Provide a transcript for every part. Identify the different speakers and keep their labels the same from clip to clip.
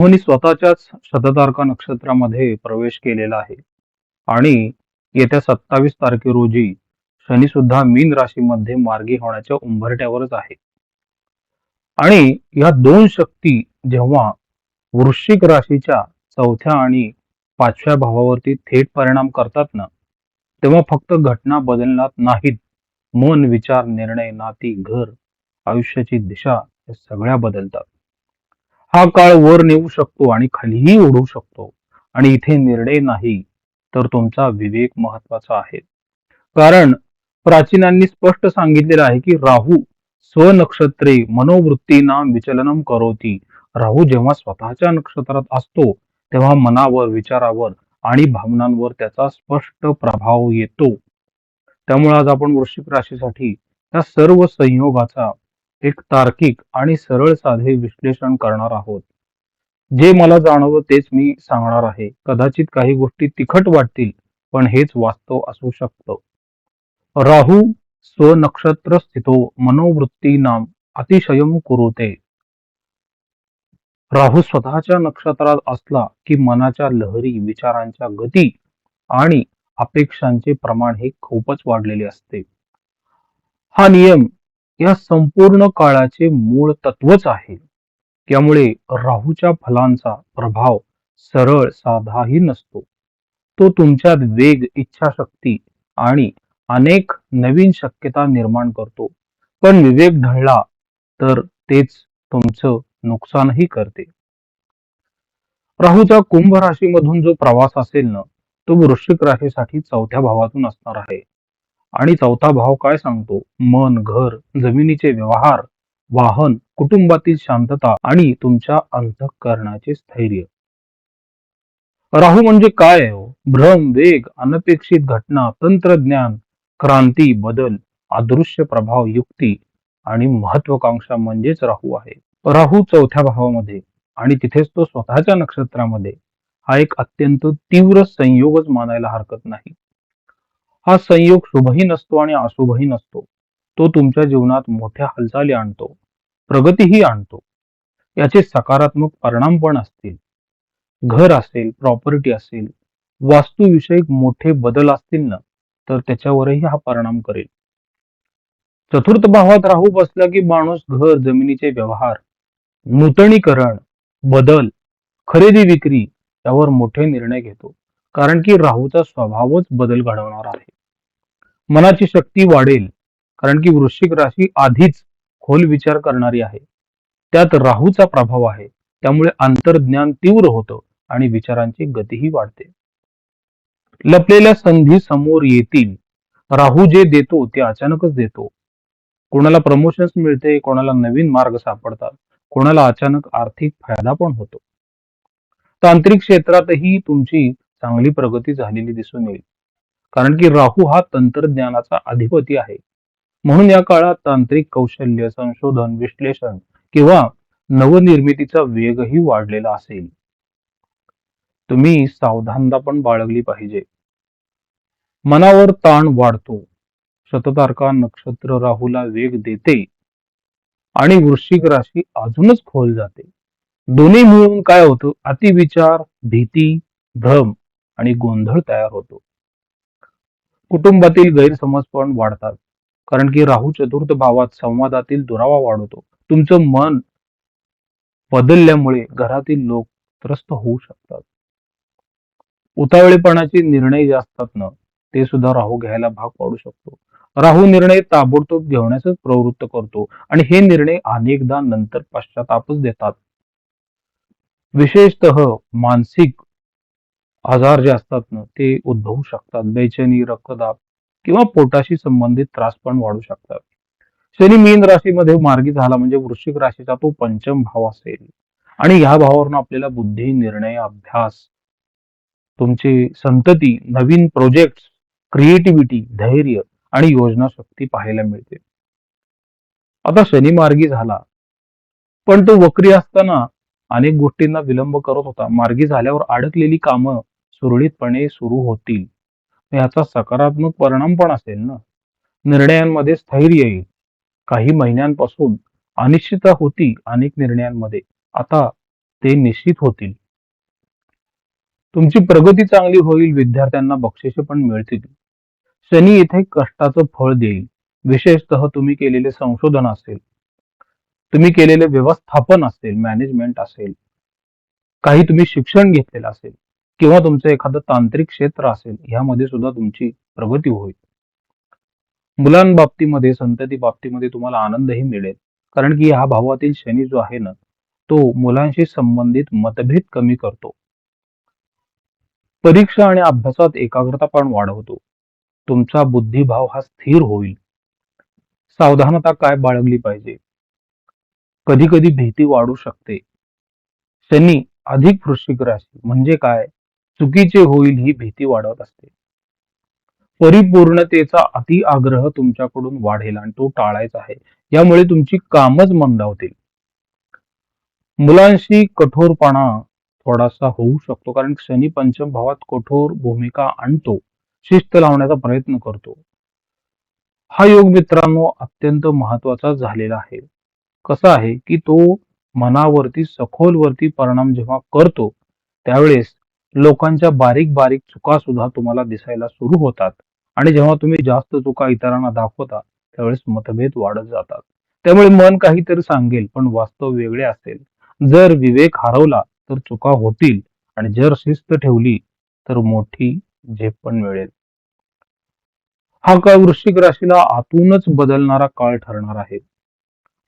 Speaker 1: राहूने स्वतःच्याच शततारका नक्षत्रामध्ये प्रवेश केलेला आहे. आणि येत्या सत्तावीस तारखे रोजी शनी सुद्धा मीन राशीमध्ये मार्गी होण्याच्या उंबरट्यावरच आहे. आणि या दोन शक्ती जेव्हा वृश्चिक राशीच्या चौथ्या आणि पाचव्या भावावरती थेट परिणाम करतात ना तेव्हा फक्त घटना बदलणार नाहीत. मन विचार निर्णय नाती घर आयुष्याची दिशा या सगळ्या बदलतात. हा काळ वर नेऊ शकतो आणि खालीही ओढू शकतो. आणि इथे निर्णय नाही तर तुमचा विवेक महत्त्वाचा आहे. कारण प्राचीनांनी स्पष्ट सांगितलेलं आहे की राहू स्वनक्षत्रे मनोवृत्तीना विचलनम करोती. राहू जेव्हा स्वतःच्या नक्षत्रात असतो तेव्हा मनावर विचारावर आणि भावनांवर त्याचा स्पष्ट प्रभाव येतो. त्यामुळे आज आपण वृश्चिक राशीसाठी त्या सर्व संयोगाचा एक तार्किक आणि सरळ साधे विश्लेषण करणार आहोत. जे मला जाणवं तेच मी सांगणार आहे. कदाचित काही गोष्टी तिखट वाटतील पण हेच वास्तव असू शकतं. राहू स्वनक्षत्र स्थितो मनोवृत्ती नाम अतिशयम कुरुते. राहू स्वतःच्या नक्षत्रात असला की मनाच्या लहरी विचारांच्या गती आणि अपेक्षांचे प्रमाण हे खूपच वाढलेले असते. हा नियम या संपूर्ण काळाचे मूळ तत्वच आहे. त्यामुळे राहूच्या फलांचा प्रभाव सरळ साधाही नसतो. तो तुमच्यात वेग इच्छाशक्ती आणि अनेक नवीन शक्यता निर्माण करतो. पण विवेक ढळला तर तेच तुमचं नुकसानही करते. राहूचा कुंभ राशीमधून जो प्रवास असेल ना तो वृश्चिक राशीसाठी चौथ्या भावातून असणार आहे. आणि चौथा भाव काय सांगतो? मन घर जमिनीचे व्यवहार वाहन कुटुंबातील शांतता आणि तुमच्या अंतःकरणाचे स्थैर्य. राहू म्हणजे काय हो? भ्रम वेग अनपेक्षित घटना तंत्रज्ञान क्रांती बदल अदृश्य प्रभाव युक्ती आणि महत्वाकांक्षा म्हणजेच राहू आहे. राहू चौथ्या भावामध्ये आणि तिथेच तो स्वतःच्या नक्षत्रामध्ये हा एक अत्यंत तीव्र संयोगच मानायला हरकत नाही. हा संयोग शुभही नसतो आणि अशुभही नसतो. तो तुमच्या जीवनात मोठ्या हालचाली आणतो प्रगतीही आणतो. याचे सकारात्मक परिणाम पण असतील. घर असेल प्रॉपर्टी असेल वास्तुविषयक मोठे बदल असतील ना तर त्याच्यावरही हा परिणाम करेल. चतुर्थ भावात राहू बसला की माणूस घर जमिनीचे व्यवहार नूतनीकरण बदल खरेदी विक्री यावर मोठे निर्णय घेतो. कारण की राहूचा स्वभावच बदल घडवणार आहे. मनाची शक्ती वाढेल कारण की वृश्चिक राशी आधीच खोल विचार करणारी आहे. त्यात राहूचा प्रभाव आहे त्यामुळे आंतरज्ञान तीव्र होतं आणि विचारांची गतीही वाढते. लपलेल्या संधी समोर येतील. राहू जे देतो ते अचानकच देतो. कोणाला प्रमोशन्स मिळते कोणाला नवीन मार्ग सापडतात कोणाला अचानक आर्थिक फायदा पण होतो. तांत्रिक क्षेत्रातही तुमची चांगली प्रगती झालेली दिसून येईल. कारण की राहू हा तंत्रज्ञानाचा अधिपती आहे. म्हणून या काळात तांत्रिक कौशल्य संशोधन विश्लेषण किंवा नवनिर्मितीचा वेगही वाढलेला असेल. तुम्ही सावधानता पण बाळगली पाहिजे. मनावर ताण वाढतो. शततारका नक्षत्र राहूला वेग देते. आणि वृश्चिक राशी अजूनच खोल जाते. दोन्ही मिळून काय होतं? अतिविचार भीती भ्रम आणि गोंधळ तयार होतो. कुटुंबातील गैरसमज पण वाढतात. कारण की राहू चतुर्थ भावात संवादातील दुरावा वाढवतो तुमचं मन बदलल्यामुळे घरातील लोक त्रस्त होऊ शकतात. उतावळेपणाचे निर्णय जे असतात ना ते सुद्धा राहू घ्यायला भाग पाडू शकतो. राहू निर्णय ताबडतोब घेण्यासच प्रवृत्त करतो आणि हे निर्णय अनेकदा नंतर पश्चातापच देतात. विशेषतः मानसिक आजार जे असतात ना ते उद्भवू शकतात. बेचैनी रक्तदाब किंवा पोटाशी संबंधित त्रास पण वाढू शकतात. शनी मीन राशीमध्ये मार्गी झाला म्हणजे वृश्चिक राशीचा तो पंचम भाव असेल. आणि ह्या भावावरून आपल्याला बुद्धी निर्णय अभ्यास तुमची संतती नवीन प्रोजेक्ट क्रिएटिव्हिटी धैर्य आणि योजना शक्ती पाहायला मिळते. आता शनी मार्गी झाला. पण तो वक्री असताना अनेक गोष्टींना विलंब करत होता. मार्गी झाल्यावर अडकलेली कामं सुरळीतपणे सुरू होतील. याचा सकारात्मक परिणाम पण असेल ना? निर्णयांमध्ये स्थैर्य येईल. काही महिन्यांपासून अनिश्चितता होती अनेक निर्णयांमध्ये. आता ते निश्चित होतील. तुमची प्रगती चांगली होईल विद्यार्थ्यांना बक्षिसे पण मिळतील. शनी इथे कष्टाचं फळ देईल. विशेषतः तुम्ही केलेले संशोधन असेल. तुम्ही केलेले व्यवस्थापन असेल मॅनेजमेंट असेल. काही तुम्ही शिक्षण घेतलेलं असेल. किंवा तुमचं एखादं तांत्रिक क्षेत्र असेल ह्यामध्ये सुद्धा तुमची प्रगती होईल. मुलांबाबतीमध्ये संतती बाबतीमध्ये तुम्हाला आनंदही मिळेल. कारण की ह्या भावातील शनी जो आहे ना तो मुलांशी संबंधित मतभेद कमी करतो. परीक्षा आणि अभ्यासात एकाग्रता पण वाढवतो. तुमचा बुद्धिभाव हा स्थिर होईल. सावधानता काय बाळगली पाहिजे? कधी कधी भीती वाढू शकते. शनी अधिक वृश्चिक राशी म्हणजे काय? चुकीचे होईल ही भीती वाढवत असते. परिपूर्णतेचा अति आग्रह तुमच्याकडून वाढेल आणि तो टाळायचा आहे. यामुळे तुमची कामच मंदावतील. मुलांशी कठोरपणा थोडासा होऊ शकतो कारण शनी पंचम भावात कठोर भूमिका आणतो शिस्त लावण्याचा प्रयत्न करतो. हा योग मित्रांनो अत्यंत महत्त्वाचा झालेला आहे. कसा आहे की तो मनावरती सखोलवरती परिणाम जेव्हा करतो त्यावेळेस लोकांच्या बारीक बारीक चुका सुद्धा तुम्हाला दिसायला सुरू होतात. आणि जेव्हा तुम्ही जास्त चुका इतरांना दाखवता त्यावेळेस मतभेद वाढत जातात. त्यामुळे मन काहीतरी सांगेल पण वास्तव वेगळे असेल. जर विवेक हरवला तर चुका होतील. आणि जर शिस्त ठेवली तर मोठी झेप पण मिळेल. हा काळ वृश्चिक राशीला आतूनच बदलणारा काळ ठरणार आहे.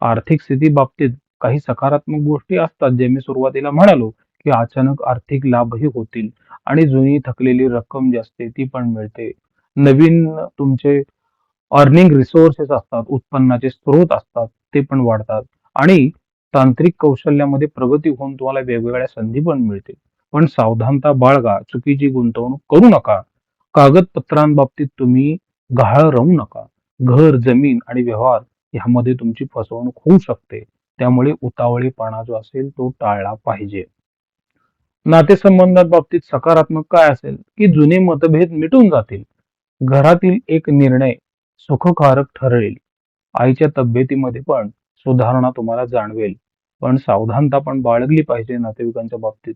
Speaker 1: आर्थिक स्थिती बाबतीत काही सकारात्मक गोष्टी असतात जे मी सुरुवातीला म्हणालो. की अचानक आर्थिक लाभही होतील आणि जुनी थकलेली रक्कम जी असते ती पण मिळते. नवीन तुमचे अर्निंग रिसोर्सेस असतात उत्पन्नाचे स्रोत असतात ते पण वाढतात आणि तांत्रिक कौशल्यामध्ये प्रगती होऊन तुम्हाला वेगवेगळ्या संधी पण मिळतील. पण सावधानता बाळगा चुकीची गुंतवणूक करू नका. कागदपत्रांबाबतीत तुम्ही गहाळ राहू नका. घर जमीन आणि व्यवहार ह्यामध्ये तुमची फसवणूक होऊ शकते. त्यामुळे उतावळीपणा जो असेल तो टाळला पाहिजे. नातेसंबंधात बाबतीत सकारात्मक काय असेल की जुने मतभेद मिटून जातील? घरातील एक निर्णय सुखकारक ठरेल. आईच्या तब्येतीमध्ये पण सुधारणा तुम्हाला जाणवेल. पण सावधानता पण बाळगली पाहिजे नातेवाईकांच्या बाबतीत.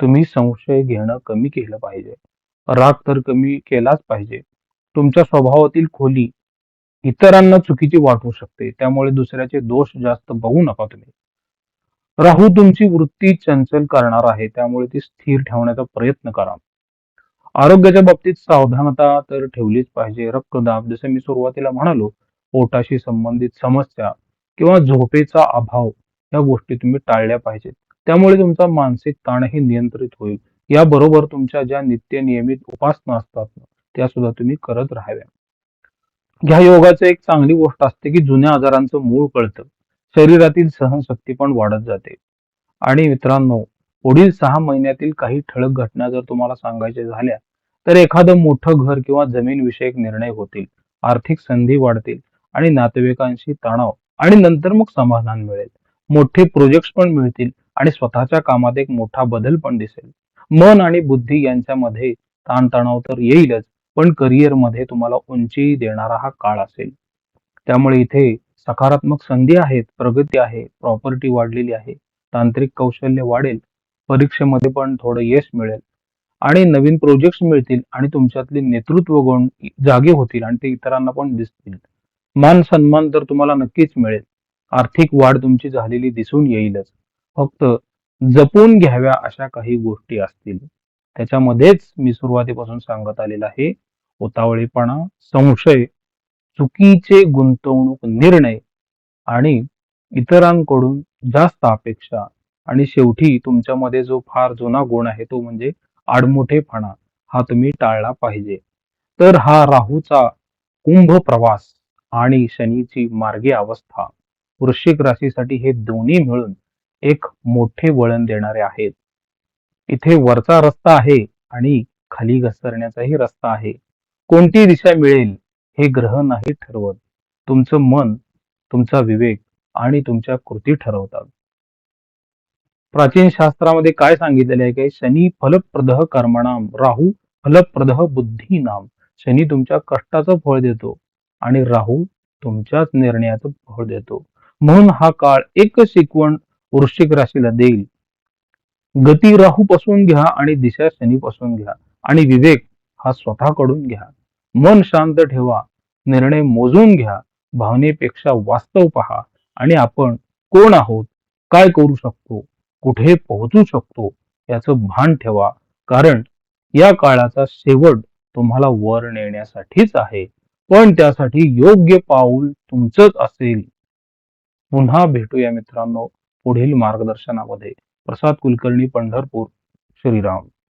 Speaker 1: तुम्ही संशय घेणं कमी केलं पाहिजे. राग तर कमी केलाच पाहिजे. तुमच्या स्वभावातील खोली इतरांना चुकीची वाटू शकते. त्यामुळे दुसऱ्याचे दोष जास्त बघू नका तुम्ही. राहू तुमची वृत्ती चंचल करणार आहे. त्यामुळे ती स्थिर ठेवण्याचा प्रयत्न करा. आरोग्याच्या बाबतीत सावधानता तर ठेवलीच पाहिजे. रक्तदाब जसे मी सुरुवातीला म्हणालो पोटाशी संबंधित समस्या किंवा झोपेचा अभाव या गोष्टी तुम्ही टाळल्या पाहिजेत. त्यामुळे तुमचा मानसिक ताणही नियंत्रित होईल. याबरोबर तुमच्या ज्या नित्य नियमित उपासना असतात त्या सुद्धा तुम्ही करत राहाव्या ह्या योगाचं एक चांगली गोष्ट असते की जुन्या आजारांचं मूळ कळतं. शरीरातील सहनशक्ती पण वाढत जाते. आणि मित्रांनो पुढील सहा महिन्यातील काही ठळक घटना जर तुम्हाला सांगायच्या झाल्या तर एखादं मोठं घर किंवा जमीन विषयक निर्णय होतील आर्थिक संधी वाढतील आणि नातेवाईकांशी तणाव आणि नंतर मग समाधान मिळेल. मोठे प्रोजेक्ट पण मिळतील आणि स्वतःच्या कामात एक मोठा बदल पण दिसेल. मन आणि बुद्धी यांच्यामध्ये ताणतणाव तर येईलच पण करिअरमध्ये तुम्हाला उंची देणारा हा काळ असेल. त्यामुळे इथे सकारात्मक संधी आहेत प्रगती आहे प्रॉपर्टी वाढलेली आहे तांत्रिक कौशल्य वाढेल परीक्षेमध्ये पण थोडं यश मिळेल. आणि नवीन प्रोजेक्ट मिळतील आणि तुमच्यातले नेतृत्व गुण जागे होतील आणि ते इतरांना पण दिसतील. मान सन्मान तर तुम्हाला नक्कीच मिळेल. आर्थिक वाढ तुमची झालेली दिसून येईलच. फक्त जपून घ्याव्या अशा काही गोष्टी असतील. त्याच्यामध्येच मी सुरुवातीपासून सांगत आलेला आहे. उतावळीपणा संशय चुकीचे गुंतवणूक निर्णय आणि इतरांकडून जास्त अपेक्षा. आणि शेवटी तुमच्यामध्ये जो फार जुना गुण आहे तो म्हणजे आडमुठेपणा. हा तुम्ही टाळला पाहिजे. तर हा राहूचा कुंभ प्रवास आणि शनीची मार्गी अवस्था. वृश्चिक राशीसाठी हे दोन्ही मिळून एक मोठे वळण देणारे आहेत. इथे वरचा रस्ता आहे आणि खाली घसरण्याचाही रस्ता आहे. कोणती दिशा मिळेल? हे ग्रह नाही ठरवत. तुमचं मन तुमचा विवेक आणि तुमच्या कृती ठरवतात. प्राचीन शास्त्रामध्ये काय सांगितलेले आहे की शनी फलप्रद कर्मणाम राहू फलप्रद बुद्धी नाम शनी तुमच्या कष्टाचं फळ देतो आणि राहू तुमच्याच निर्णयाचं फळ देतो. म्हणून हा काळ एक शिकवण वृश्चिक राशीला देईल. गती राहू पासून घ्या आणि दिशा शनी पासून घ्या आणि विवेक हा स्वतःकडून घ्या. मन शांत ठेवा निर्णय मोजून घ्या भावनेपेक्षा वास्तव पहा आणि आपण कोण आहोत काय करू शकतो कुठे पोहोचू शकतो याचं भान ठेवा. कारण या काळाचा शेवट तुम्हाला वर नेण्यासाठीच आहे. पण त्यासाठी योग्य पाऊल तुमचंच असेल. पुन्हा भेटूया मित्रांनो पुढील मार्गदर्शनामध्ये. प्रसाद कुलकर्णी पंढरपूर. श्रीराम.